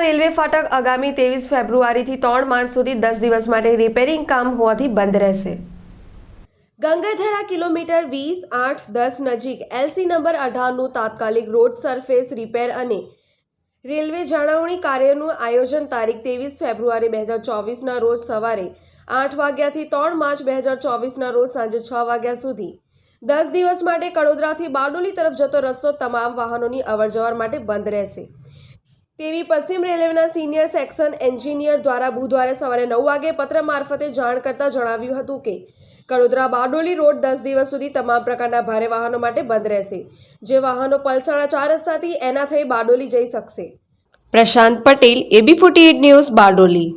Railway ફાટક આગામી ત્રેવીસ ફેબ્રુઆરીથી ત્રણ માર્ચ સુધી દસ દિવસ માટે રિપેરિંગ કામ હોવાથી બંધ રહેશે. ગંગાધરા કિલોમીટર વીસ, આઠ, દસ નજીક એલસી નંબર અઢારનું તાત્કાલિક રોડ સરફેસ રિપેર અને રેલવે જાળવણી કાર્યનું આયોજન તારીખ ત્રેવીસ ફેબ્રુઆરી બે હજાર ચોવીસના રોજ સવારે આઠ વાગ્યાથી ત્રણ માર્ચ બે હજાર ચોવીસના રોજ સાંજે છ વાગ્યા સુધી. દસ દિવસ માટે કડોદરાથી બારડોલી તરફ જતો રસ્તો તમામ વાહનોની અવરજવર માટે બંધ રહેશે. તેવી પશ્ચિમ રેલવેના સિનિયર સેક્શન એન્જિનિયર દ્વારા બુધવારે સવારે નવ વાગે પત્ર મારફતે જાણ કરતા જણાવ્યું હતું કે, કડોદરા બારડોલી રોડ દસ દિવસ સુધી તમામ પ્રકારના ભારે વાહનો માટે બંધ રહેશે. જે વાહનો પલસાણા ચાર રસ્તાથી એના થઈ બારડોલી જઈ શકશે. Prashant Patel AB forty news Bardoli.